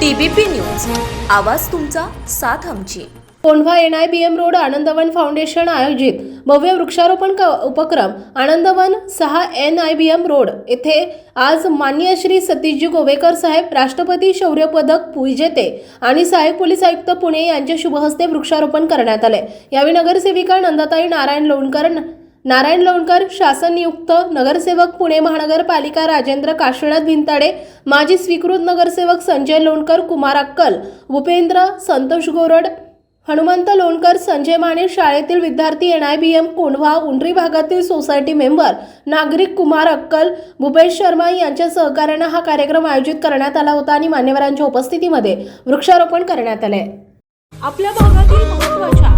TBP news. आवाज तुमचा साथ आमची. Kondhwa N I B M road Anandvan foundation आयोजित भव्य वृक्षारोपण क- उपक्रम आनंदवन सहा N I B M road. येथे आज मान्य श्री सतीशजी गोवेकर साहेब राष्ट्रपती शौर्य पदक विजेते आणि सहाय्यक पोलीस आयुक्त पुणे यांच्या शुभहस्ते वृक्षारोपण करण्यात आले. यावेळी नगरसेविका नंदाताई नारायण लोणकर नारायण लोणकर शासन नियुक्त नगरसेवक पुणे महानगरपालिका राजेंद्र काशीनाथ भिंताडे माजी स्वीकृत नगरसेवक संजय लोणकर कुमार अक्कल भूपेंद्र संतोष गोरड हनुमंत लोणकर संजय माने शाळेतील विद्यार्थी N I B M Kondhwa Undri भागातील सोसायटी मेंबर नागरिक कुमार अक्कल भूपेश शर्मा यांच्या सहकार्यानं हा कार्यक्रम आयोजित करण्यात आला होता आणि मान्यवरांच्या उपस्थितीमध्ये वृक्षारोपण करण्यात आले आपल्या भागातील महत्त्वाच्या